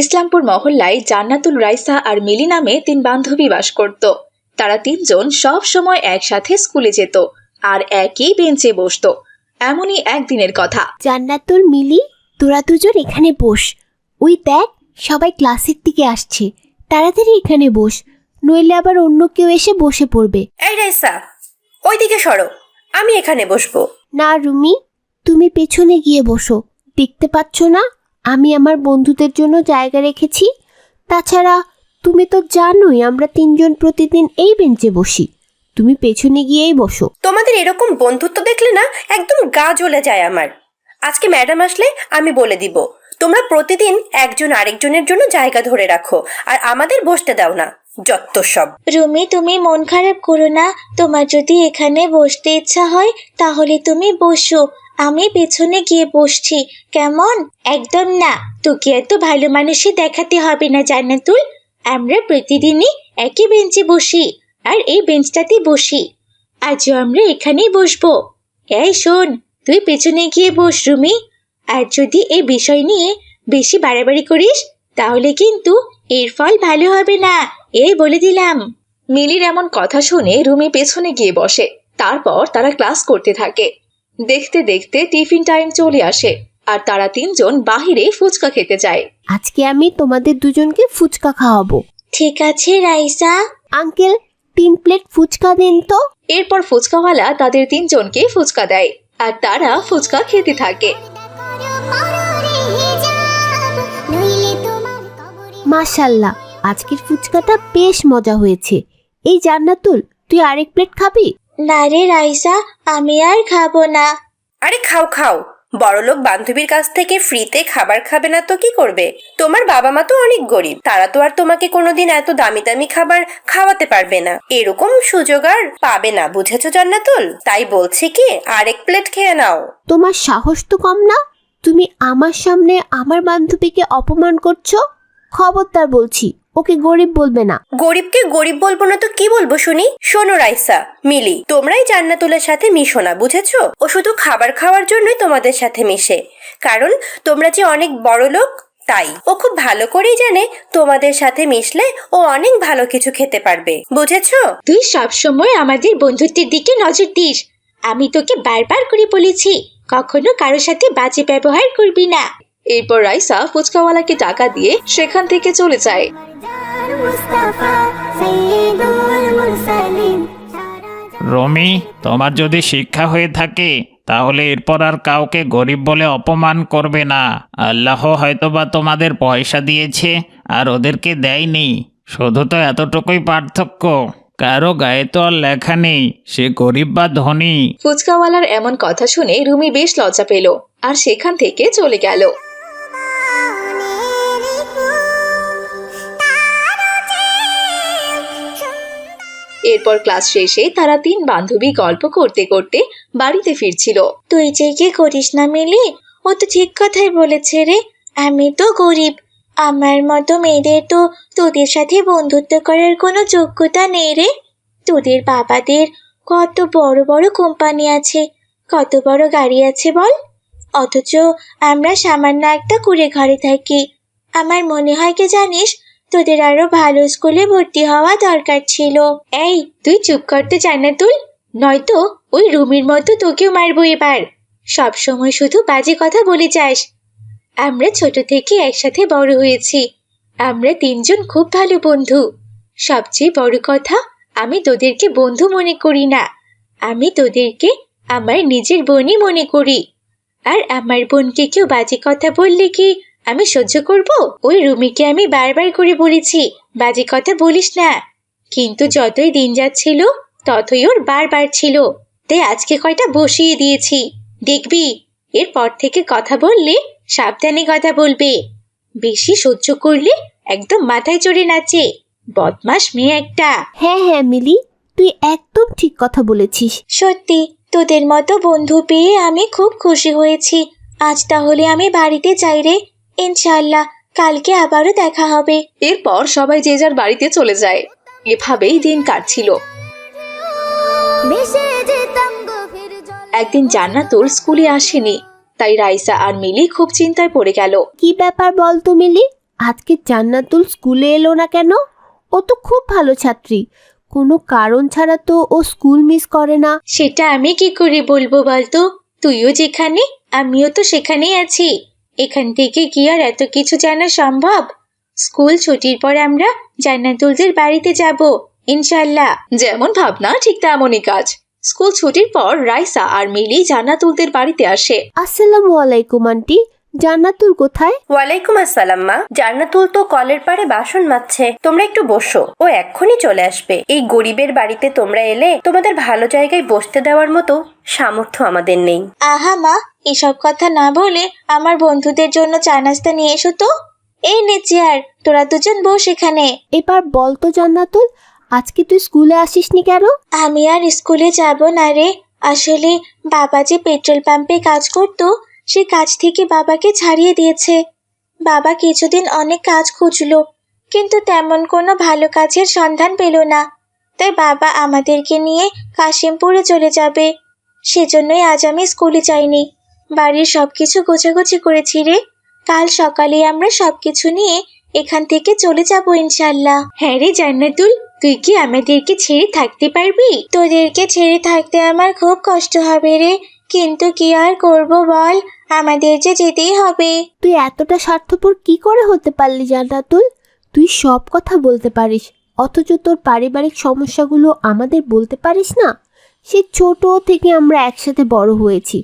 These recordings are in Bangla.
ইসলামপুর মহল্লায় জান্নাতুল রাইসা আর মিলি নামে তিন বান্ধবী বাস করত। তারা তিনজন সব সময় একসাথে স্কুলে যেত আর একই বেঞ্চে বসতো। এমনই একদিনের কথা। জান্নাতুল মিলি তোরা দুজন এখানে বস। ওই দেখ সবাই ক্লাসের দিকে আসছে। তাড়াতাড়ি এখানে বস নইলে আবার অন্য কেউ এসে বসে পড়বে। এই রাইসা ওইদিকে সরো আমি এখানে বসবো। না রুমি তুমি পেছনে গিয়ে বসো। দেখতে পাচ্ছ না? আমি আমার বন্ধুদের জন্য জায়গা রেখেছি। তাছাড়া তুমি তো জানোই আমরা তিনজন প্রতিদিন এই বেঞ্চে বসি। তুমি পেছনে গিয়েই বসো। তোমাদের এরকম বন্ধুত্ব দেখলে না একদম গা জ্বলে যায় আমার। আজকে ম্যাডাম আসলে আমি বলে দিব তোমরা প্রতিদিন একজন আরেকজনের জন্য জায়গা ধরে রাখো আর আমাদের বসতে দাও না যত সব। রুমি তুমি মন খারাপ করো না। তোমার যদি এখানে বসতে ইচ্ছা হয় তাহলে তুমি বসো। আমি পেছনে গিয়ে বসছি। কেমন? একদম না। তোকে এত ভালো মানুষই দেখাতে হবে না জান্নাতুল আমরা প্রতিদিনই একই বেঞ্চে বসি, আর এই বেঞ্চটাতে বসি। আজও আমরা এখানেই বসবো। এই শোন, তুই পেছনে গিয়ে বস, রুমি। আর যদি এই বিষয় নিয়ে বেশি বাড়াবাড়ি করিস, তাহলে কিন্তু এর ফল ভালো হবে না, এই বলে দিলাম। মিলির এমন কথা শুনে রুমি পেছনে গিয়ে বসে। তারপর তারা ক্লাস করতে থাকে। দেখতে দেখতে টিফিন টাইম চলে আসে আর তারা তিনজন বাহিরে ফুচকা খেতে যায়। আজকে আমি তোমাদের দুজনকে ফুচকা খাওয়াবো। ঠিক আছে রাইসা। আঙ্কেল তিন প্লেট ফুচকা দিন তো। এরপর ফুচকাওয়ালা তাদের তিনজনকে ফুচকা দেয় আর তারা ফুচকা খেতে থাকে। মাশাল্লাহ আজকের ফুচকাটা বেশ মজা হয়েছে। এই জান্নাতুল তুই আরেক প্লেট খাবি? না রে রাইসা আমি আর খাব না। আরে খাও খাও। বড়লোক বান্ধবীর কাছ থেকে ফ্রিতে খাবার খাবে না তো কি করবে? তোমার বাবা মা তো অনেক গরিব তারা তো আর তোমাকে কোনোদিন এত দামি দামি খাবার খাওয়াতে পারবে না। এরকম সুযোগ আর পাবে না বুঝেছ জান্নাতুল? তাই বলছি কি আরেক প্লেট খেয়ে নাও। তোমার সাহস তো কম না? তুমি আমার সামনে আমার বান্ধবীকে অপমান করছ? খবরদার বলছি ওকে গরিব বলবে না। গরিবকে গরিব বলব না তো কি বলব শুনি? শোনো রাইসা মিলি তোমরাই জান্নাতুলের সাথে মিশো না বুঝেছ? ও শুধু খাবার খাওয়ার জন্যই তোমাদের সাথে মিশে। কারণ তোমরা যে অনেক বড় লোক তাই। ও খুব ভালো করেই জানে তোমাদের সাথে মিশলে ও অনেক ভালো কিছু খেতে পারবে বুঝেছ? তুই সবসময় আমাদের বন্ধুত্বের দিকে নজর দিস। আমি তোকে বারবার করে বলেছি কখনো কারোর সাথে বাজে ব্যবহার করবি না। এরপর রাইসা ফুচকাওয়ালাকে টাকা দিয়ে সেখান থেকে চলে যায়। রমি তোমার যদি শিক্ষা হয়ে থাকে তাহলে এরপর আর কাউকে গরিব বলে অপমান করবে না। আল্লাহ হয়তোবা তোমাদের পয়সা দিয়েছে আর ওদেরকে দেয়নি। শুধু তো এতটুকুই পার্থক্য। কারও গায়ে তো আর লেখা নেই সে গরিব বা ধনী। ফুচকাওয়ালার এমন কথা শুনে রুমি বেশ লজ্জা পেল আর সেখান থেকে চলে গেল। এরপর ক্লাস শেষে তারা তিন বান্ধবী গল্প করতে করতে বাড়িতে ফিরছিল। তুই যে কি করিস না মিলি? ও তো ঠিক কথাই বলেছে রে। আমি তো গরিব। আমার মতো মেয়েদের তো তোদের সাথে বন্ধুত্ব করার কোনো যোগ্যতা নেই রে। তোদের বাবাদের কত বড় বড় কোম্পানি আছে, কত বড় গাড়ি আছে বল। অথচ আমরা সামান্য একটা কুড়ে ঘরে থাকি। আমার মনে হয় কি জানিস তোদের আরও ভালো স্কুলে ভর্তি হওয়া দরকার ছিল। এই, তুই চুপ করতে জান্নাতুল। নয়তো ওই রুমির মতো তোকেও মারবো এবার। সব সময় শুধু বাজে কথা বলে যাস। আমরা ছোট থেকে একসাথে বড় হয়েছি। আমরা তিনজন খুব ভালো বন্ধু। সবচেয়ে বড় কথা, আমি তোদেরকে বন্ধু মনে করি না। আমি তোদেরকে আমার নিজের বোনই মনে করি। আর আমার বোনকে কেউ বাজে কথা বললে কি আমি সহ্য করব? ওই রুমিকে আমি বারবার করে বলেছি বাজে কথা বলিস না। কিন্তু যতই দিন যাচ্ছিল ততই ওর বারবার ছিল। তাই আজকে কয়টা বসিয়ে দিয়েছি। দেখবি এরপর থেকে কথা বললে সাবধানে কথা বলবে। বেশি সহ্য করলে একদম মাথায় চড়ে নাচে। বদমাস মেয়ে একটা। হ্যাঁ হ্যাঁ মিলি তুই একদম ঠিক কথা বলেছিস। সত্যি তোদের মতো বন্ধু পেয়ে আমি খুব খুশি হয়েছি। আজ তাহলে আমি বাড়িতে যাই রে। ইনশাল্লাহ কালকে আবারও দেখা হবে। এরপর সবাই যে যার বাড়িতে চলে যায়। এভাবেই দিন কাটছিল। একদিন জান্নাতুল স্কুলে আসেনি। তাই রাইসা আর মিলি খুব চিন্তায় পড়ে গেল। কি ব্যাপার বল তো মিলি? আজকে জান্নাতুল স্কুলে এলো না কেন? ও তো খুব ভালো ছাত্রী। কোনো কারণ ছাড়া তো ও স্কুল মিস করে না। সেটা আমি কি করে বলব বলতো? তুইও যেখানে আমিও তো সেখানেই আছি। এখান থেকে কি আর এত কিছু জানা সম্ভব? স্কুল ছুটির পর আমরা জান্নাতুলদের বাড়িতে যাব ইনশাল্লাহ যেমন ভাবনা ঠিক তেমনই কাজ। স্কুল ছুটির পর রাইসা আর মিলি জান্নাতুলদের বাড়িতে আসে। আসসালামু আলাইকুম আন্টি। জান্নাতুল কোথায়? ওয়ালাইকুম আসসালাম মা। জান্নাতুল তো কলের পাড়ে বাসন মাজছে। তোমরা একটু বসো। ও এক্ষুনি চলে আসবে। এই গরিবের বাড়িতে তোমরা এলে তোমাদের ভালো জায়গায় বসতে দেওয়ার মতো সামর্থ্য আমাদের নেই। আহা মা। এসব কথা না বলে আমার বন্ধুদের জন্য চা নাস্তা নিয়ে এসো তো। এই নে চেয়ার তোরা দুজন বস এখানে। এবার বল তো জান্নাতুল আজকে তুই স্কুলে আসিসনি কেন? আমি আর স্কুলে যাব না রে। আসলে বাবা যে পেট্রোল পাম্পে কাজ করতো সে কাজ থেকে বাবাকে ছাড়িয়ে দিয়েছে। বাবা কিছুদিন অনেক কাজ খুঁজলো কিন্তু তেমন কোনো ভালো কাজের সন্ধান পেল না। তাই বাবা আমাদেরকে নিয়ে কাশিমপুরে চলে যাবে। সেজন্যই আজ আমি স্কুলে যাইনি। বাড়ির সব কিছু গোছাগুছি করেছি রে। কাল সকালে আমরা সব কিছু নিয়ে এখান থেকে চলে যাব ইনশাল্লাহ হ্যাঁ রে জান্নাতুল তুই কি আমাদেরকে ছেড়ে থাকতে পারবি? তোদেরকে ছেড়ে থাকতে আমার খুব কষ্ট হবে রে। কিন্তু কি আর করব বল আমাদের যে যেতেই হবে। তুই এতটা স্বার্থপর কি করে হতে পারলি জান্নাতুল? তুই সব কথা বলতে পারিস অথচ তোর পারিবারিক সমস্যাগুলো আমাদের বলতে পারিস না? সে ছোট থেকে আমরা একসাথে বড় হয়েছি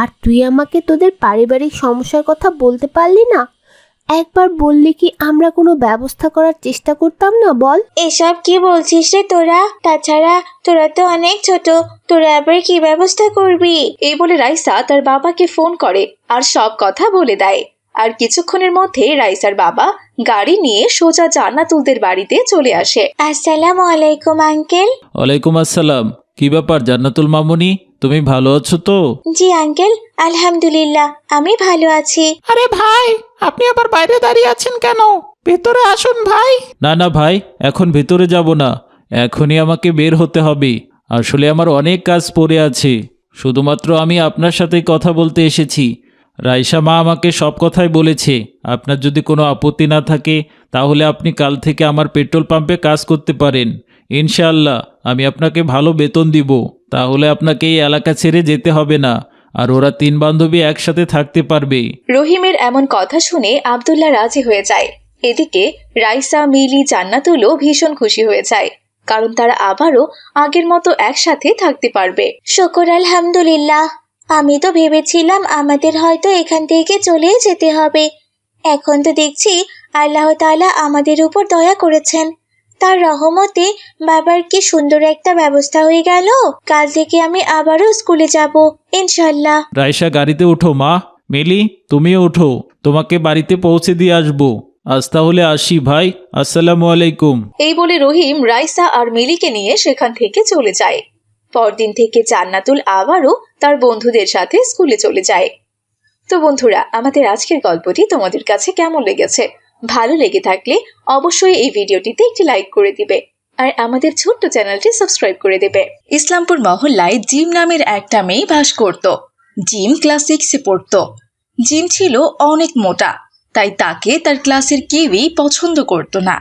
আর তুই আমাকে তোদের পারিবারিক সমস্যার কথা বলতে পারলি না? একবার বললি কি আমরা কোনো ব্যবস্থা করার চেষ্টা করতাম না বল? এসব কি বলছিস রে তোরা? তাছাড়া তোরা তো অনেক ছোট। তোরা আবার কি ব্যবস্থা করবি? এই বলে রাইসা তার বাবাকে ফোন করে আর সব কথা বলে দেয়। আর কিছুক্ষণের মধ্যে রাইসার বাবা গাড়ি নিয়ে সোজা জান্নাতুলদের বাড়িতে চলে আসে। আসসালামু আলাইকুম আঙ্কেল। ওয়ালাইকুম আসসালাম। কি ব্যাপার জান্নাতুল মামুনি? তুমি ভালো আছো তো? জি আঙ্কেল আলহামদুলিল্লাহ আমি ভালো আছি। আরে ভাই আপনি আবার বাইরে দাঁড়িয়ে আছেন কেন? ভেতরে আসুন ভাই। না না ভাই এখন ভেতরে যাব না। এখনই আমাকে বের হতে হবে। আসলে আমার অনেক কাজ পড়ে আছে। শুধুমাত্র আমি আপনার সাথে কথা বলতে এসেছি। রাইসা মা আমাকে সব কথাই বলেছে। আপনার যদি কোনো আপত্তি না থাকে তাহলে আপনি কাল থেকে আমার পেট্রোল পাম্পে কাজ করতে পারেন। ইনশাআল্লাহ, আমি আপনাকে ভালো বেতন দিব। তাহলে আপনাকে এই এলাকা ছেড়ে যেতে হবে না, আর ওরা তিন বান্ধবী একসাথে থাকতে পারবে। রহিমের এমন কথা শুনে আবদুল্লাহ রাজি হয়ে যায়। এদিকে রাইসা, মিলি, জান্নাতুলও ভীষণ খুশি হয়ে যায়, কারণ তারা আবারও আগের মতো একসাথে থাকতে পারবে। শকর আলহামদুলিল্লাহ, আমি তো ভেবেছিলাম আমাদের হয়তো এখান থেকে চলেই যেতে হবে। এখন তো দেখছি আল্লাহ তাআলা আমাদের উপর দয়া করেছেন। তার রহমতে বাবার কি সুন্দর একটা ব্যবস্থা হয়ে গেল? কাল থেকে আমি আবারও স্কুলে যাব ইনশাল্লাহ রাইসা গাড়িতে ওঠো মা। মিলি তুমিও ওঠো তোমাকে বাড়িতে পৌঁছে দিয়ে আসব। আজ তাহলে আসি ভাই। আসসালামু আলাইকুম। এই বলে রহিম রাইসা আর মিলিকে নিয়ে সেখান থেকে চলে যায়। পরদিন থেকে জান্নাতুল আবারও তার বন্ধুদের সাথে স্কুলে চলে যায়। তো বন্ধুরা আমাদের আজকের গল্পটি তোমাদের কাছে কেমন লেগেছে? ভালো লেগে থাকলে অবশ্যই এই ভিডিওটিতে একটি লাইক করে দিবে আর আমাদের ছোট্ট চ্যানেলটি সাবস্ক্রাইব করে দেবে। ইসলামপুর মহল্লায় জিম নামের একটা মেয়ে বাস করত। জিম ক্লাস সিক্সে পড়ত। জিম ছিল অনেক মোটা, তাই তাকে তার ক্লাসের কেউই পছন্দ করতো না।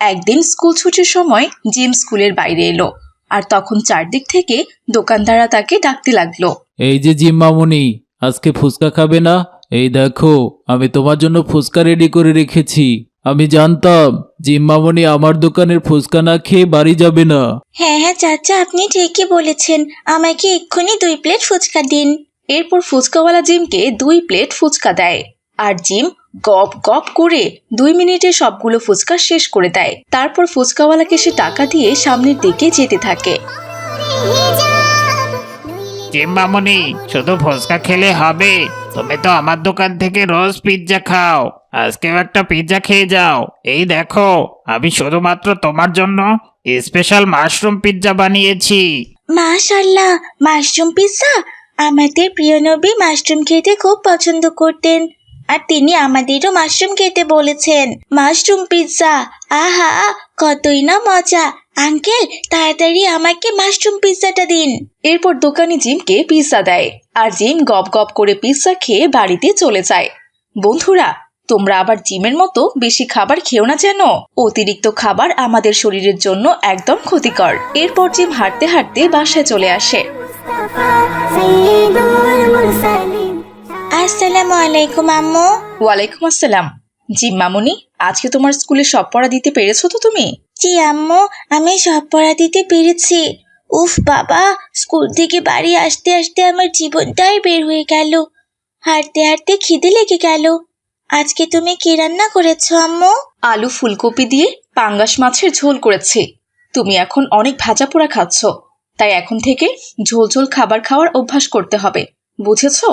একদিন স্কুল ছুটির সময় জিম স্কুলের বাইরে এলো আর তখন চারদিক থেকে দোকানদাররা তাকে ডাকতে লাগল। এই যে জিম মামুনি, আজকে ফুচকা খাবে না? এই দেখো আমি তোমার জন্য ফুচকা রেডি করে রেখেছি। আমি জানতাম জিম মামুনি আমার দোকানের ফুচকা না খেয়ে বাড়ি যাবে না। হ্যাঁ হ্যাঁ চাচা আপনি ঠিকই বলেছেন। আমাকে এক্ষুনি দুই প্লেট ফুচকা দিন। এরপর ফুচকাওয়ালা জিমকে দুই প্লেট ফুচকা দেয়। আর জিম গপ গপ করে দুই মিনিটে সবগুলো ফুচকা শেষ করে দেয়। তারপর ফুচকাওয়ালাকে সে টাকা দিয়ে সামনের দিকে যেতে থাকে। জিম্মামনি শুধু ফুচকা খেলে হবে। তুমি তো আমার দোকান থেকে রোজ পিৎজা খাও। আজকেও একটা পিৎজা খেয়ে যাও। এই দেখো, আমি শুধুমাত্র তোমার জন্য স্পেশাল মাশরুম পিৎজা বানিয়েছি। মাশাল্লাহ মাশরুম পিৎজা আমাদের প্রিয় নবী মাশরুম খেতে খুব পছন্দ করতেন। আর তিনি আমাদেরও মাশরুম খেতে বলেছেন। মাশরুম পিৎজা আহা, কতই না মজা। আঙ্কেল তাড়াতাড়ি আমাকে মাশরুম পিৎজাটা দিন। এরপর দোকানি জিমকে পিৎজা দেয় আর জিম গপ গপ করে পিৎজা খেয়ে বাড়িতে চলে যায়। বন্ধুরা তোমরা আবার জিমের মতো বেশি খাবার খেও না যেন? অতিরিক্ত খাবার আমাদের শরীরের জন্য একদম ক্ষতিকর। এরপর জিম হাঁটতে হাঁটতে বাসায় চলে আসে। আসসালামু আলাইকুম আম্মু। ওয়ালাইকুম আসসালাম। জিম মামুনি আজকে তোমার স্কুলে সব পড়া দিতে পেরেছ তো তুমি? জি, আম্মু, আমি সব পড়া দিতে পেরেছি। উফ, বাবা, স্কুল থেকে বাড়ি আসতে আসতে আমার জীবনটাই বের হয়ে গেল। হাঁটতে হাঁটতে খিদে লেগে গেল। আজকে তুমি কি রান্না করেছ, আম্মু? আলু ফুলকপি দিয়ে পাঙ্গাস মাছের ঝোল করেছি। তুমি এখন অনেক ভাজা পোড়া খাচ্ছ। তাই এখন থেকে ঝোল ঝোল খাবার খাওয়ার অভ্যাস করতে হবে। বুঝেছ?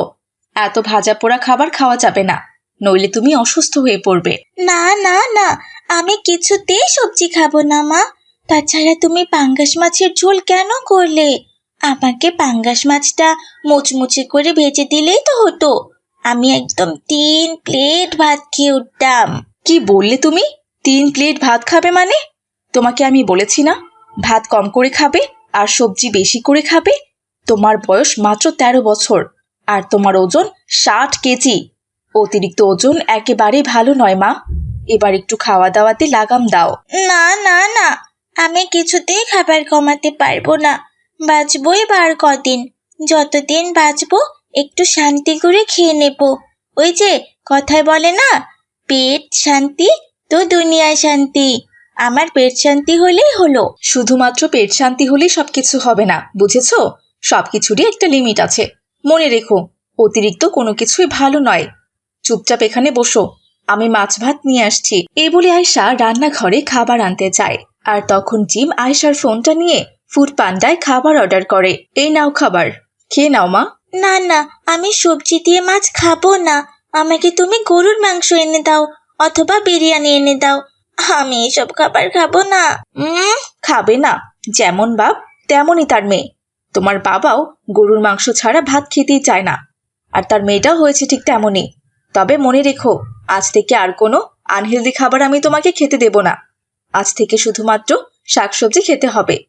এত ভাজা পোড়া খাবার খাওয়া যাবে না। নইলে তুমি অসুস্থ হয়ে পড়বে। না না না আমি কিছুতেই সবজি খাব না মা। তাছাড়া তুমি পাঙ্গাস মাছের ঝোল কেন করলে? আমাকে পাঙ্গাস মাছটা মুচমুচে করে ভেজে দিলেই তো হতো। আমি একদম তিন প্লেট ভাত খেয়ে উঠতাম। কি বললে তুমি? তিন প্লেট ভাত খাবে মানে? তোমাকে আমি বলেছি না ভাত কম করে খাবে আর সবজি বেশি করে খাবে? তোমার বয়স মাত্র তেরো বছর আর তোমার ওজন ষাট কেজি। অতিরিক্ত ওজন একেবারে ভালো নয় মা। এবার একটু খাওয়া দাওয়াতে লাগাম দাও। না না না। আমি কিছুতেই খাবার কমাতে পারব না। বাঁচবো এবার কদিন। যতদিন বাঁচবো একটু শান্তি করে খেয়ে নেব। ওই যে কথায় বলে না পেট শান্তি তো দুনিয়া শান্তি। আমার পেট শান্তি হলেই হলো। শুধুমাত্র পেট শান্তি হলেই সবকিছু হবে না বুঝেছ? সবকিছুরই একটা লিমিট আছে। মনে রেখো অতিরিক্ত কোনো কিছুই ভালো নয়। চুপচাপ এখানে বসো। আমি মাছ ভাত নিয়ে আসছি। এই বলে আয়সা রান্নাঘরে খাবার আনতে যায়। আর তখন জিম আয়সার ফোনটা নিয়ে ফুড পান্ডায় খাবার অর্ডার করে। এই নাও খাবার। খেয়ে নাও মা। না না আমি সবজি দিয়ে মাছ খাব না। আমাকে তুমি গরুর মাংস এনে দাও অথবা বিরিয়ানি এনে দাও। আমি এসব খাবার খাব না। উম খাবে না। যেমন বাপ তেমনই তার মেয়ে। তোমার বাবাও গরুর মাংস ছাড়া ভাত খেতেই চায় না। আর তার মেয়েটাও হয়েছে ঠিক তেমনই। তবে মনে রেখো, আজ থেকে আর কোনো আনহেলদি খাবার আমি তোমাকে খেতে দেব না। আজ থেকে শুধুমাত্র শাকসবজি খেতে হবে।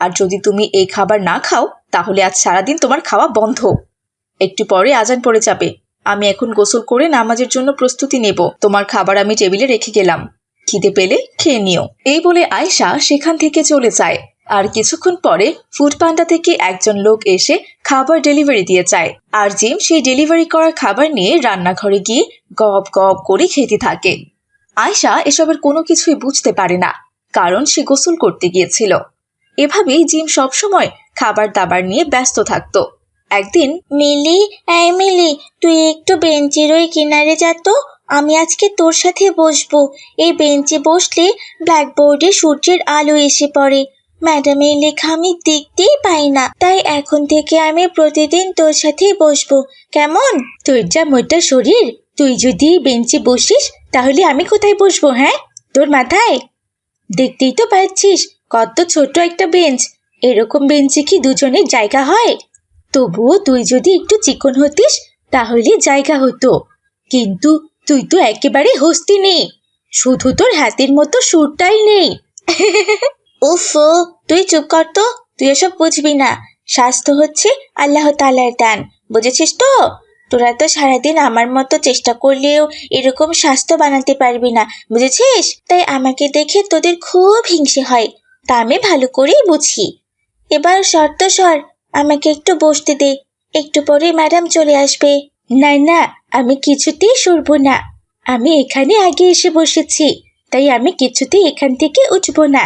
আর যদি তুমি এই খাবার না খাও, তাহলে আজ সারাদিন তোমার খাওয়া বন্ধ। একটু পরে আজান পড়ে যাবে। আমি এখন গোসল করে নামাজের জন্য প্রস্তুতি নেব। তোমার খাবার আমি টেবিলে রেখে গেলাম। খিদে পেলে খেয়ে নিও। এই বলে আয়শা সেখান থেকে চলে যায়। আর কিছুক্ষণ পরে ফুড পান্ডা থেকে একজন লোক এসে খাবার ডেলিভারি দিয়ে যায় আর জিম সেই ডেলিভারি করা খাবার নিয়ে রান্নাঘরে গিয়ে গপ গপ করে খেতে থাকে। আয়শা এসবের কোনো কিছুই বুঝতে পারে না, কারণ সে গোসল করতে গিয়েছিল। এভাবেই জিম সবসময় খাবার দাবার নিয়ে ব্যস্ত থাকতো। একদিন, মিলি, এই মিলি, তুই একটু বেঞ্চের ওই কিনারে যা তো, আমি আজকে তোর সাথে বসবো। এই বেঞ্চে বসলে ব্ল্যাকবোর্ডে সূর্যের আলো এসে পড়ে। ম্যাডামের লেখা আমি দেখতেই পাই না। তাই এখন থেকে আমি প্রতিদিন তোর সাথেই বসবো। কেমন? তোর যা মোটা শরীর, তুই যদি বেঞ্চে বসিস, তাহলে আমি কোথায় বসবো হ্যাঁ? তোর মাথায়? দেখতেই তো পাচ্ছিস, কত ছোট একটা বেঞ্চ। এরকম বেঞ্চে কি দুজনের জায়গা হয়? তবুও তুই যদি একটু চিকন হতিস, তাহলে জায়গা হতো। কিন্তু তুই তো একেবারে হস্তি নেই। শুধু তোর হাতের মতো সুরটাই নেই। উফ তুই চুপ কর তো, তুই এসব বুঝবি না। স্বাস্থ্য হচ্ছে আল্লাহ তালার দান, বুঝেছিস তো? তোরা তো সারাদিন আমার মতো চেষ্টা করলেও এরকম স্বাস্থ্য বানাতে পারবি না, বুঝেছিস? তাই আমাকে দেখে তোদের খুব হিংসে হয়, তা আমি ভালো করেই বুঝি। এবার শর্ত সর, আমাকে একটু বসতে দে, একটু পরে ম্যাডাম চলে আসবে। না না, আমি কিছুতেই সরবো না, আমি এখানে আগে এসে বসেছি, তাই আমি কিছুতেই এখান থেকে উঠবো না।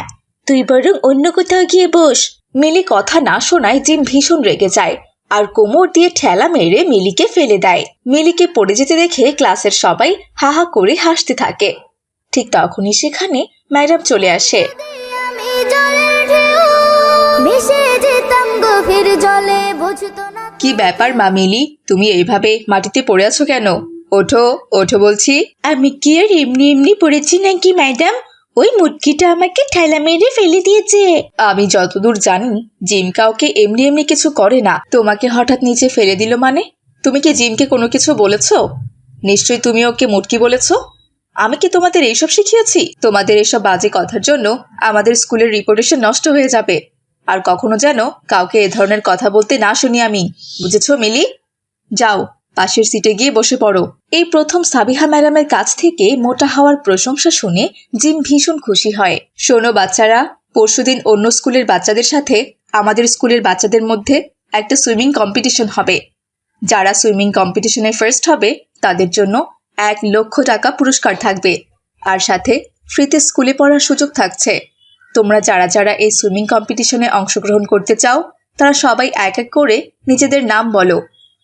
তুই বরং অন্য কোথাও গিয়ে বস। মিলি কথা না শোনায় জিম ভীষণ রেগে যায় আর কোমর দিয়ে ঠেলা মেরে মিলিকে ফেলে দেয়। মিলিকে পড়ে যেতে দেখে ক্লাসের সবাই হাহা করে হাসতে থাকে। ঠিক তখনই সেখানে ম্যাডাম চলে আসে। কি ব্যাপার মা মিলি? তুমি এইভাবে মাটিতে পড়ে আছো কেন? ওঠো ওঠো বলছি। আমি কি আর এমনি এমনি পড়েছি নাকি ম্যাডাম? ওই মুটকিটা আমাকে ঠেলা মেরে ফেলে দিয়েছে। আমি যতদূর জানি, জিম কাউকে এমনি এমনি কিছু করে না। তোমাকে হঠাৎ নিচে ফেলে দিল মানে? তুমি কি জিমকে কোনো কিছু বলেছ? নিশ্চয়ই তুমি ওকে মুটকি বলেছ? আমি কি তোমাদের এইসব শিখিয়েছি? তোমাদের এসব বাজে কথার জন্য আমাদের স্কুলের রিপুটেশন নষ্ট হয়ে যাবে। আর কখনো যেন কাউকে এ ধরনের কথা বলতে না শুনি আমি। বুঝেছ, মিলি? যাও। পাশের সিটে গিয়ে বসে পড়ো। এই প্রথম সাবিহা ম্যাডামের কাছ থেকে মোটা হওয়ার প্রশংসা শুনে জিম ভীষণ খুশি হয়। শোনো বাচ্চারা, পরশুদিন অন্য স্কুলের বাচ্চাদের সাথে আমাদের স্কুলের বাচ্চাদের মধ্যে একটা সুইমিং কম্পিটিশন হবে। যারা সুইমিং কম্পিটিশনে ফার্স্ট হবে, তাদের জন্য এক লক্ষ টাকা পুরস্কার থাকবে। আর সাথে ফ্রিতে স্কুলে পড়ার সুযোগ থাকছে। তোমরা যারা যারা এই সুইমিং কম্পিটিশনে অংশগ্রহণ করতে চাও, তারা সবাই এক এক করে নিজেদের নাম বলো।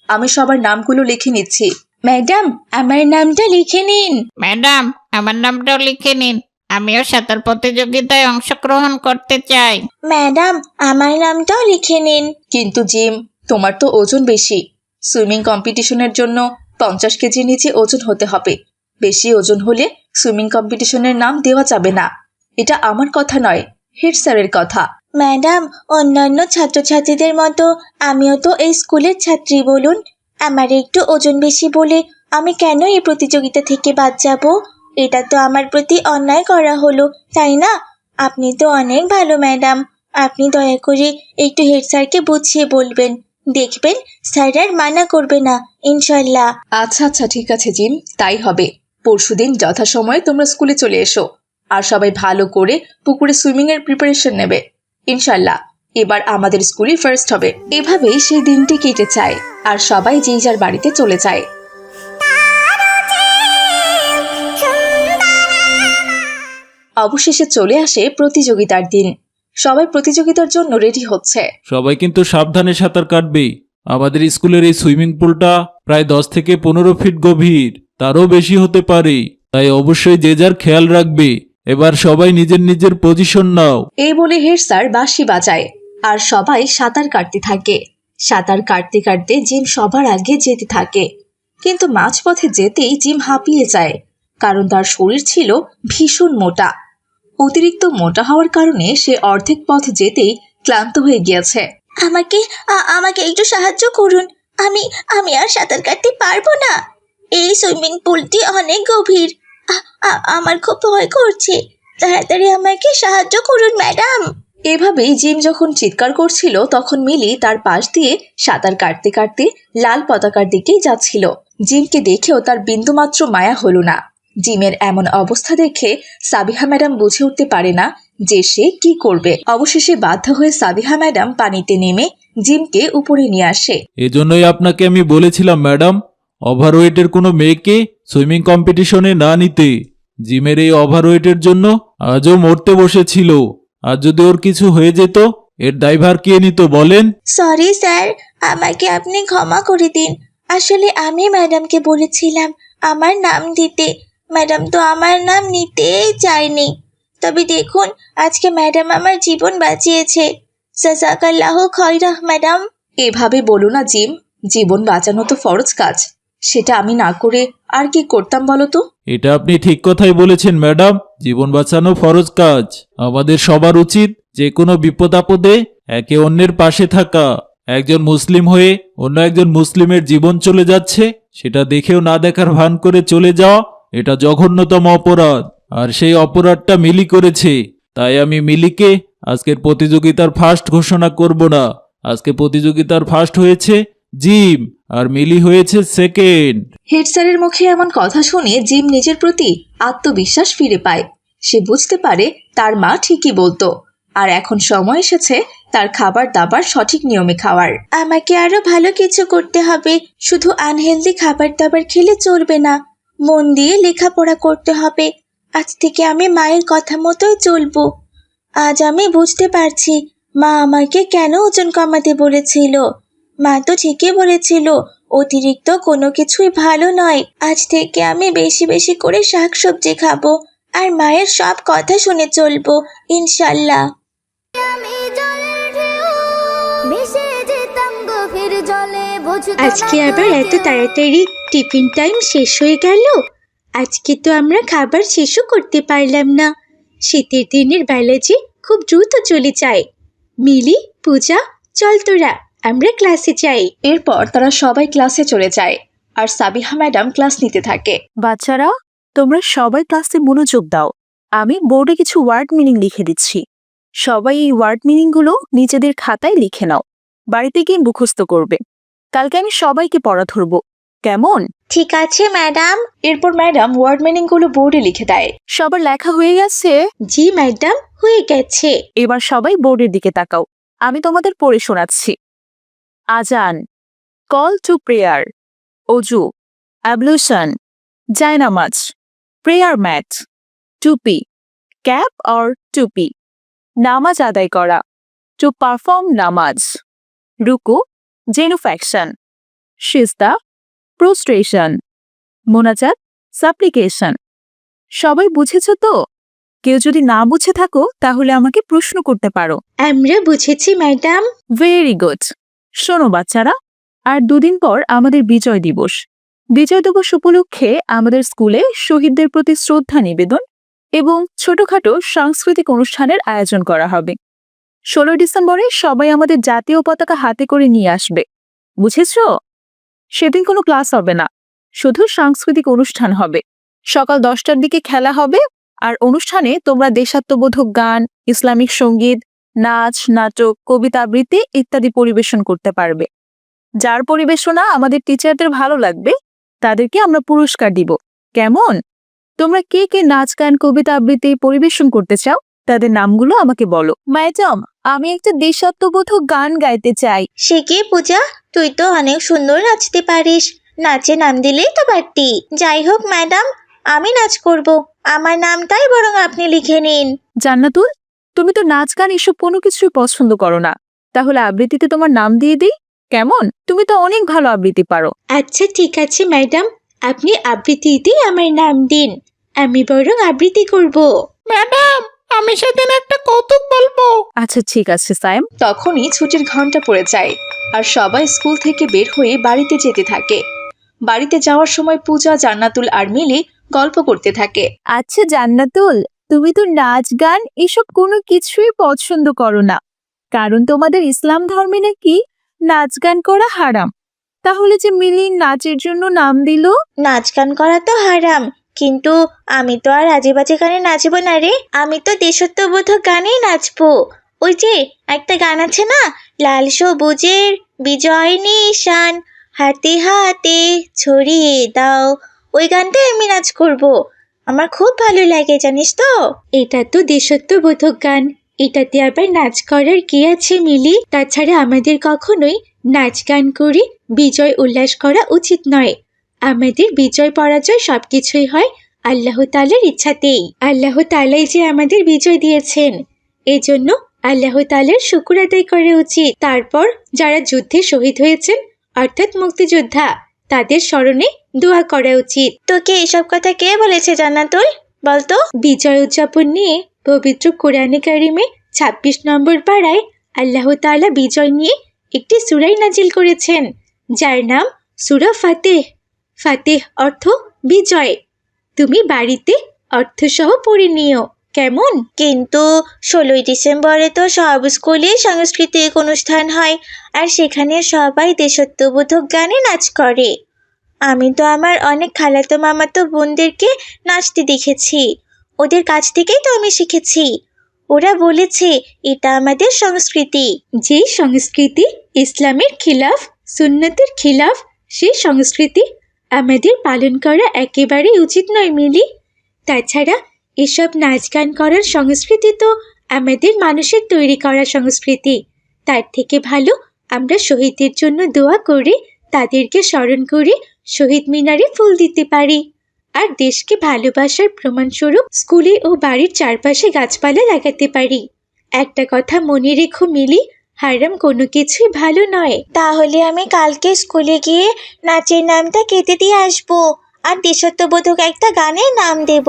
আমি সবার নামগুলো লিখে নিচ্ছি। ম্যাডাম আমার নামটা লিখে নিন। ম্যাডাম আমার নামটাও লিখে নিন। আমিও সাঁতার প্রতিযোগিতায় অংশগ্রহণ করতে চাই। ম্যাডাম আমার নামটাও লিখে নিন। কিন্তু জিম তোমার তো ওজন বেশি। সুইমিং কম্পিটিশনের জন্য পঞ্চাশ কেজি নিচে ওজন হতে হবে। বেশি ওজন হলে সুইমিং কম্পিটিশনের নাম দেওয়া যাবে না। এটা আমার কথা নয় হেড স্যারের কথা। ম্যাডাম, অন্যান্য ছাত্রছাত্রীদের মতো আমিও তো এই স্কুলের ছাত্রী, বলুন। আমার একটু ওজন বেশি বলে আমি কেন এই প্রতিযোগিতা থেকে বাদ যাব? এটা তো আমার প্রতি অন্যায় করা হলো, তাই না? আপনি তো অনেক ভালো, ম্যাডাম। আপনি দয়া করে একটু হেড স্যারকে বুঝিয়ে বলবেন। দেখবেন স্যার আর মানা করবে না, ইনশাল্লাহ। আচ্ছা আচ্ছা ঠিক আছে, জিম। তাই হবে। পরশুদিন যথাসময়ে তোমরা স্কুলে চলে এসো। আর সবাই ভালো করে পুকুরে সুইমিং এর প্রিপারেশন নেবে। ইনশাল্লাহ, এবার আমাদের স্কুলে ফার্স্ট হবে। এভাবেই সেই দিনটি কেটে যায় আর সবাই যেই যার বাড়িতে চলে যায়। অবশেষে চলে আসে প্রতিযোগিতার দিন। সবাই প্রতিযোগিতার জন্য রেডি হচ্ছে। সবাই কিন্তু সাবধানে সাঁতার কাটবে আমাদের স্কুলের এই সুইমিং পুলটা প্রায় দশ থেকে পনেরো ফিট গভীর, তারও বেশি হতে পারে। তাই অবশ্যই যে যার খেয়াল রাখবে। এবার সবাই নিজের নিজের পজিশন নাও। এই বলে হেড স্যার বাঁশি বাজায় আর সবাই সাঁতার কাটতে থাকে। সাঁতার কাটতে কাটতে জিম সবার আগে যেতে থাকে। কিন্তু মাঝপথে যেতেই জিম হাঁপিয়ে যায় কারণ তার শরীর ছিল ভীষণ মোটা। অতিরিক্ত মোটা হওয়ার কারণে সে অর্ধেক পথ যেতেই ক্লান্ত হয়ে গিয়েছে। আমাকে আ- আমাকে একটু সাহায্য করুন। আমি আমি আর সাঁতার কাটতে পারব না। এই সুইমিং পুলটি অনেক গভীর। আমার খুব ভয় করছে। তাড়াতাড়ি আমাকে সাহায্য করুন ম্যাডাম। এভাবেই জিম যখন চিৎকার করছিল তখন মিলি তার পাশ দিয়ে সাঁতার কাটতে কাটতে লাল পতাকার দিকেই যাচ্ছিল। জিমকে দেখেও তার বিন্দুমাত্র মায়া হলো না। জিমের এমন অবস্থা দেখে সাবিহা ম্যাডাম বুঝে উঠতে পারে না যে সে কি করবে। অবশেষে বাধ্য হয়ে সাবিহা ম্যাডাম পানিতে নেমে জিমকে উপরে নিয়ে আসে। এজন্যই আপনাকে আমি বলেছিলাম ম্যাডাম ওভারওয়েটের কোনো মেয়েকে সুইমিং কম্পিটিশনে না নিতে। জিমের এই ওভারওয়েটের জন্য আজও মরতে বসেছিল। আর যদি ওর কিছু হয়ে যেত এর ড্রাইভার কে নিত বলেন? সরি স্যার আমাকে আপনি ক্ষমা করে দিন। আসলে আমি ম্যাডামকে বলেছিলাম আমার নাম দিতে। ম্যাডাম তো আমার নাম নিতেই চায়নি। তবে দেখুন আজকে ম্যাডাম আমার জীবন বাঁচিয়েছে। জাজাকাল্লাহ খয়রাহ ম্যাডাম এভাবে বলো না জিম। জীবন বাঁচানো তো ফরজ কাজ। সেটা আমি না করে আর কি করতাম বলো তো? এটা আপনি ঠিক কথাই বলেছেন, ম্যাডাম। জীবন বাঁচানো ফরজ কাজ। আমাদের সবার উচিত যে কোনো বিপদ আপদে একে অন্যের পাশে থাকা। একজন মুসলিম হয়ে অন্য একজন মুসলিমের জীবন চলে যাচ্ছে, সেটা দেখেও না দেখার ভান করে চলে যাওয়া, এটা জঘন্যতম অপরাধ। আর সেই অপরাধটা মিলি করেছে। তাই আমি মিলিকে আজকের প্রতিযোগিতার ফার্স্ট ঘোষণা করব না। আজকে প্রতিযোগিতার ফার্স্ট হয়েছে জিম আর মিলি হয়েছে সেকেন্ড। হেড স্যারের মুখে এমন কথা শুনে জিম নিজের প্রতি আত্মবিশ্বাস ফিরে পায়। সে বুঝতে পারে তার মা ঠিকই বলতো আর এখন সময় এসেছে তার খাবার দাবার সঠিক নিয়মে খাওয়ার। আমাকে আরও ভালো কিছু করতে হবে শুধু আনহেলদি খাবার দাবার খেলে চলবে না। মন দিয়ে লেখাপড়া করতে হবে আজ থেকে আমি মায়ের কথা মতোই চলবো। আজ আমি বুঝতে পারছি মা আমাকে কেন ওজন কমাতে বলেছিল। মা তো ঠিকই বলেছিল, অতিরিক্ত কোনো কিছুই ভালো নয়। আজ থেকে আমি বেশি বেশি করে শাকসবজি খাব আর মায়ের সব কথা শুনে চলবো, ইনশাল্লাহ। আজকে আবার এত তাড়াতাড়ি টিফিন টাইম শেষ হয়ে গেল? আজকে তো আমরা খাবার শেষও করতে পারলাম না। শীতের দিনের বেলা যে খুব দ্রুত চলে যায়। মিলি, পূজা, চল তোরা। আমরা ক্লাসে যাই এরপর তারা সবাই ক্লাসে চলে যায় আর সাবিহা ম্যাডাম ক্লাস নিতে থাকে। বাচ্চারা তোমরা সবাই ক্লাসে মনোযোগ দাও। আমি বোর্ডে কিছু ওয়ার্ড মিনিং লিখে দিচ্ছি। সবাই এই ওয়ার্ড মিনিংগুলো নিজেদের খাতায় লিখে নাও। বাড়িতে গিয়ে মুখস্থ করবে। কালকে আমি সবাইকে পড়া ধরবো। কেমন? ঠিক আছে ম্যাডাম। এরপর ম্যাডাম ওয়ার্ড মিনিংগুলো বোর্ডে লিখে দেয়। সবার লেখা হয়ে গেছে? জি ম্যাডাম হয়ে গেছে। এবার সবাই বোর্ডের দিকে তাকাও। আমি তোমাদের পড়ে শোনাচ্ছি। আজান। কল টু প্রেয়ার অজু। অ্যাবলুশন জায়নামাজ প্রেয়ার ম্যাট টুপি ক্যাপ অর টুপি নামাজ আদায় করা টু পারফর্ম নামাজ রুকু জেনুফ্যাকশন সিজদা প্রোস্ট্রেশন মোনাজাত সাপ্লিকেশন সবাই বুঝেছ তো? কেউ যদি না বুঝে থাকো তাহলে আমাকে প্রশ্ন করতে পারো। আমরা বুঝেছি ম্যাডাম। ভেরি গুড শোনো বাচ্চারা, আর দুদিন পর আমাদের বিজয় দিবস। বিজয় দিবস উপলক্ষে আমাদের স্কুলে শহীদদের প্রতি শ্রদ্ধা নিবেদন এবং ছোটখাটো সাংস্কৃতিক অনুষ্ঠানের আয়োজন করা হবে। ষোলো ডিসেম্বরে সবাই আমাদের জাতীয় পতাকা হাতে করে নিয়ে আসবে। বুঝেছ? সেদিন কোনো ক্লাস হবে না, শুধু সাংস্কৃতিক অনুষ্ঠান হবে। সকাল দশটার দিকে খেলা হবে, আর অনুষ্ঠানে তোমরা দেশাত্মবোধক গান, ইসলামিক সংগীত নাচ নাটক কবিতা আবৃত্তি ইত্যাদি পরিবেশন করতে পারবে। যার পরিবেশনা আমাদের টিচারদের ভালো লাগবে তাদেরকে আমরা পুরস্কার দিব। কেমন? তোমরা কে কে নাচ গান কবিতা আবৃত্তি পরিবেশন করতে চাও তাদের নামগুলো আমাকে বলো। ম্যাডাম আমি একটা দেশাত্মবোধক গান গাইতে চাই। সে কি পূজা? তুই তো অনেক সুন্দর নাচতে পারিস। নাচে নাম দিলেই তো পারতি। যাই হোক ম্যাডাম আমি নাচ করব। আমার নামটাই বরং আপনি লিখে নিন। জান্নাতুল তুমি তো নাচ গান এসব কোনো কিছুই পছন্দ করো না। তাহলে আবৃত্তিতে তোমার নাম দিয়ে দিই? কেমন? তুমি তো অনেক ভালো আবৃত্তি পারো। আচ্ছা ঠিক আছে ম্যাডাম। আপনি আবৃত্তিতেই আমার নাম দিন। আমি বরং আবৃত্তি করব। ম্যাডাম আমি সেদিন একটা কৌতুক বলব। আচ্ছা ঠিক আছে সাইম তখনই ছুটির ঘণ্টা পড়ে যায় আর সবাই স্কুল থেকে বের হয়ে বাড়িতে যেতে থাকে। বাড়িতে যাওয়ার সময় পূজা জান্নাতুল আর মিলি গল্প করতে থাকে। আচ্ছা জান্নাতুল তুমি তো নাচ, গান এসব কোনো কিছুই পছন্দ করো না। কারণ তোমাদের ইসলাম ধর্মে নাকি নাচ, গান করা হারাম। তাহলে যে মিলি নাচের জন্য নাম দিল? নাচ, গান করা তো হারাম। কিন্তু আমি তো আর আজে বাজে গানে নাচবো না রে। আমি তো দেশত্ববোধক গানেই নাচবো। ওই যে একটা গান আছে না? লাল সবুজের বিজয় নিশান, হাতে হাতে ছড়িয়ে দাও। ওই গানটাই আমি নাচ করব। আমার খুব ভালো লাগে, জানিস তো? এটা তো দেশত্ববোধক গান। এটাতে আবার নাচ করার কি আছে, মিলি? তাছাড়া আমাদের কখনোই নাচ গান করে বিজয় উল্লাস করা উচিত নয়। আমাদের বিজয় পরাজয় সবকিছুই হয় আল্লাহ তালার ইচ্ছাতেই। আল্লাহ তালাই যে আমাদের বিজয় দিয়েছেন। এজন্য আল্লাহ তালার শুকুর আদায় করা উচিত। তারপর যারা যুদ্ধে শহীদ হয়েছেন, অর্থাৎ মুক্তিযোদ্ধা, তাদের স্মরণে দোয়া করা উচিত। তোকে এসব কথা কে বলেছে জান্নাতুল? বলতো বিজয় উদযাপন নিয়ে পবিত্র কোরআনে কারিমে ছাব্বিশ নম্বর পাড়ায় আল্লাহ তাআলা বিজয় নিয়ে একটি সুরাই নাজিল করেছেন, যার নাম সুরা ফাতেহ। ফাতেহ অর্থ বিজয়। তুমি বাড়িতে অর্থসহ পড়ে নিও। কেমন? কিন্তু ষোলোই ডিসেম্বরে তো সব স্কুলে সাংস্কৃতিক অনুষ্ঠান হয়, আর সেখানে সবাই দেশত্ববোধক গানে নাচ করে। আমি তো আমার অনেক খালাতো মামাতো বোনদেরকে নাচতে দেখেছি। ওদের কাছ থেকেই তো আমি শিখেছি। ওরা বলেছে, এটা আমাদের সংস্কৃতি। যে সংস্কৃতি ইসলামের খিলাফ, সুন্নতের খিলাফ সেই সংস্কৃতি আমাদের পালন করা একেবারেই উচিত নয়, মিলি। তাছাড়া এসব নাচ গান করার সংস্কৃতি তো আমাদের মানুষের তৈরি করা সংস্কৃতি। তার থেকে ভালো আমরা শহীদদের জন্য দোয়া করে, তাদেরকে স্মরণ করে শহীদ মিনারে ফুল দিতে পারি। আর দেশকে ভালোবাসার প্রমাণস্বরূপ স্কুলে ও বাড়ির চারপাশে গাছপালা লাগাতে পারি। একটা কথা মনে রেখো মিলি হারাম কোনো কিছুই ভালো নয়। তাহলে আমি কালকে স্কুলে গিয়ে নাচের নামটা কেটে দিয়ে আসব আর দেশত্ববোধক একটা গানের নাম দেব।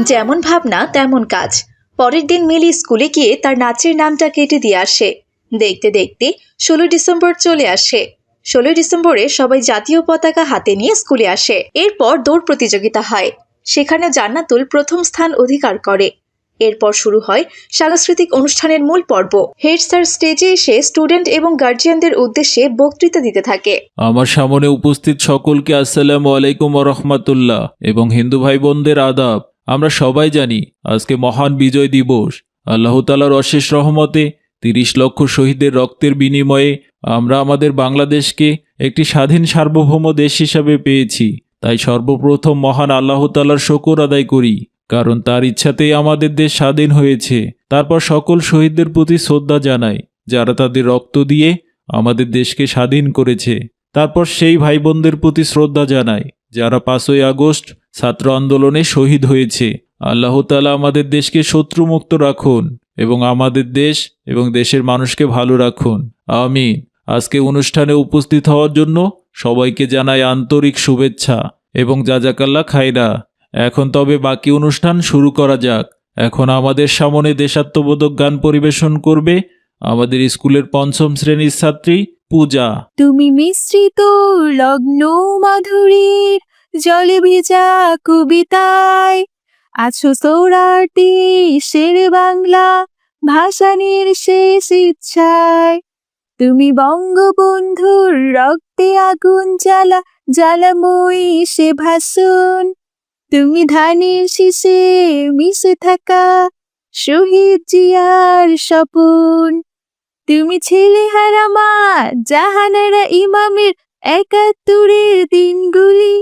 যেমন ভাবনা তেমন কাজ। পরের দিন মিলি স্কুলে গিয়ে তার নাচের নামটা কেটে দিয়ে আসে। দেখতে দেখতে ষোলো ডিসেম্বর চলে আসে। ষোলোই ডিসেম্বরে সবাই জাতীয় পতাকা হাতে নিয়ে স্কুলে আসে। এরপর দৌড় প্রতিযোগিতা হয়। সেখানে জান্নাতুল প্রথম স্থান অধিকার করে। এরপর শুরু হয় সাংস্কৃতিক অনুষ্ঠানের মূল পর্ব। হেড স্যার স্টেজে এসে স্টুডেন্ট এবং গার্জিয়ানদের উদ্দেশ্যে বক্তৃতা দিতে থাকে। আমার সামনে উপস্থিত সকলকে আসসালামু আলাইকুম রহমতুল্লাহ এবং হিন্দু ভাই বোনদের আদাব। আমরা সবাই জানি আজকে মহান বিজয় দিবস। আল্লাহ তালার অশেষ রহমতে তিরিশ লক্ষ শহীদের রক্তের বিনিময়ে আমরা আমাদের বাংলাদেশকে একটি স্বাধীন সার্বভৌম দেশ হিসাবে পেয়েছি। তাই সর্বপ্রথম মহান আল্লাহ তালার শকর আদায় করি, কারণ তার ইচ্ছাতেই আমাদের দেশ স্বাধীন হয়েছে। তারপর সকল শহীদদের প্রতি শ্রদ্ধা জানাই, যারা তাদের রক্ত দিয়ে আমাদের দেশকে স্বাধীন করেছে। তারপর সেই ভাই বোনদের প্রতি শ্রদ্ধা জানাই, যারা পাঁচই আগস্ট ছাত্র আন্দোলনে শহীদ হয়েছে। আল্লাহ তালা আমাদের দেশকে শত্রুমুক্ত রাখুন এবং আমাদের দেশ এবং দেশের মানুষকে ভালো রাখুন। আমিন। আজকে অনুষ্ঠানে উপস্থিত হওয়ার জন্য সবাইকে জানাই আন্তরিক শুভেচ্ছা এবং যা জাজাকাল্লা খাইরা এখন তবে বাকি অনুষ্ঠান শুরু করা যাক। এখন আমাদের সামনে দেশাত্মবোধক গান পরিবেশন করবে আমাদের স্কুলের পঞ্চম শ্রেণির ছাত্রী পূজা। তুমি মিশ্রিত লগ্ন মাধুরীর জলে ভেজা কবিতায়, আছো সৌরাটি শের বাংলা ভাষানির শেষ ইচ্ছায়। তুমি বঙ্গবন্ধুর রক্তে আগুন জ্বালা জ্বালাময়ী সে ভাষণ তুমি ধানের শীষে মিশে থাকা শহীদ জিয়ার স্বপন। তুমি ছেলে হারামা জাহানারা ইমামের একাত্তরের দিনগুলি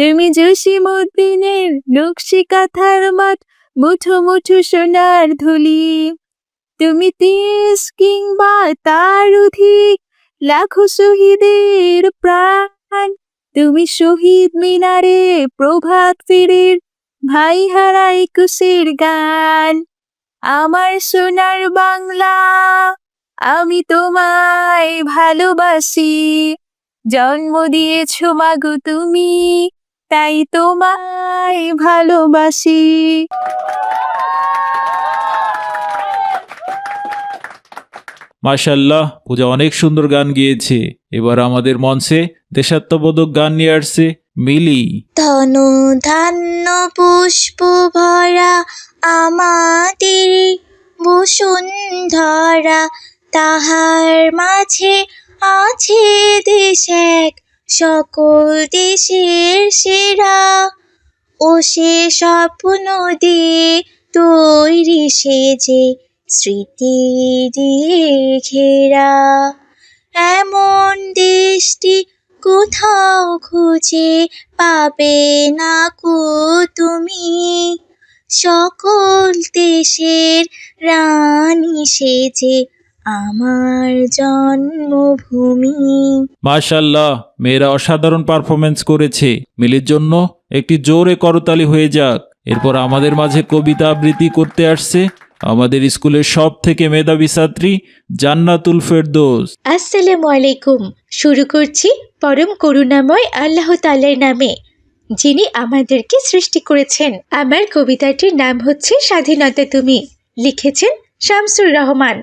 তুমি জসিমুদ্দিনের নকশি কাঁথার মাঠ, মুঠো মুঠো সোনার ধুলি। তুমি তিরিশ কিংবা তার অধিক লাখো শহীদের প্রাণ। তুমি শহীদ মিনারে প্রভাত ফেরের ভাই হারা একুশের গান। আমার সোনার বাংলা আমি তোমায় ভালোবাসি। জন্ম দিয়েছ মাগো তুমি তাই তোমায় ভালোবাসি। মাশাল্লাহ পূজা অনেক সুন্দর গান গিয়েছে। এবার আমাদের মঞ্চে দেশাত্মবোধক গান নিয়ে আসছে মিলি। ধনু ধান্য পুষ্প ভরা আমাদের বসুন্ধরা তাহার মাঝে আছে দেশ এক সকল দেশের সেরা ও সে স্বপ্ন দিয়ে তৈরি সেজে স্মৃতি দিয়ে ঘেরা। এমন দেশটি কোথাও খুঁজে পাবে না কো তুমি? সকল দেশের রানী সেজে আমার জন্মভূমি। মাশাল্লাহ মেয়েরা অসাধারণ পারফরমেন্স করেছে। মিলির জন্য একটি জোরে করতালি হয়ে যাক। এরপর আমাদের মাঝে কবিতা আবৃত্তি করতে আসছে আমাদের স্কুলের সব থেকে মেধাবী ছাত্রী জান্নাতুল ফেরদৌস। আসসালামু আলাইকুম। শুরু করছি পরম করুণাময় আল্লাহ তাআলার নামে যিনি আমাদেরকে সৃষ্টি করেছেন। আমার কবিতাটির নাম হচ্ছে স্বাধীনতা তুমি লিখেছেন শামসুর রহমান।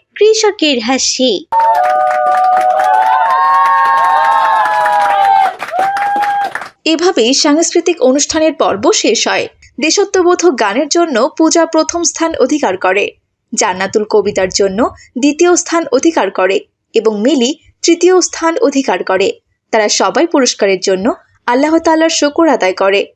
কৃষকের হাসি। এভাবেই সাংস্কৃতিক অনুষ্ঠানের পর্ব শেষ হয়। দেশত্ববোধক গানের জন্য পূজা প্রথম স্থান অধিকার করে। জান্নাতুল কবিতার জন্য দ্বিতীয় স্থান অধিকার করে এবং মিলি তৃতীয় স্থান অধিকার করে। তারা সবাই পুরস্কারের জন্য আল্লাহ শুকর আদায় করে।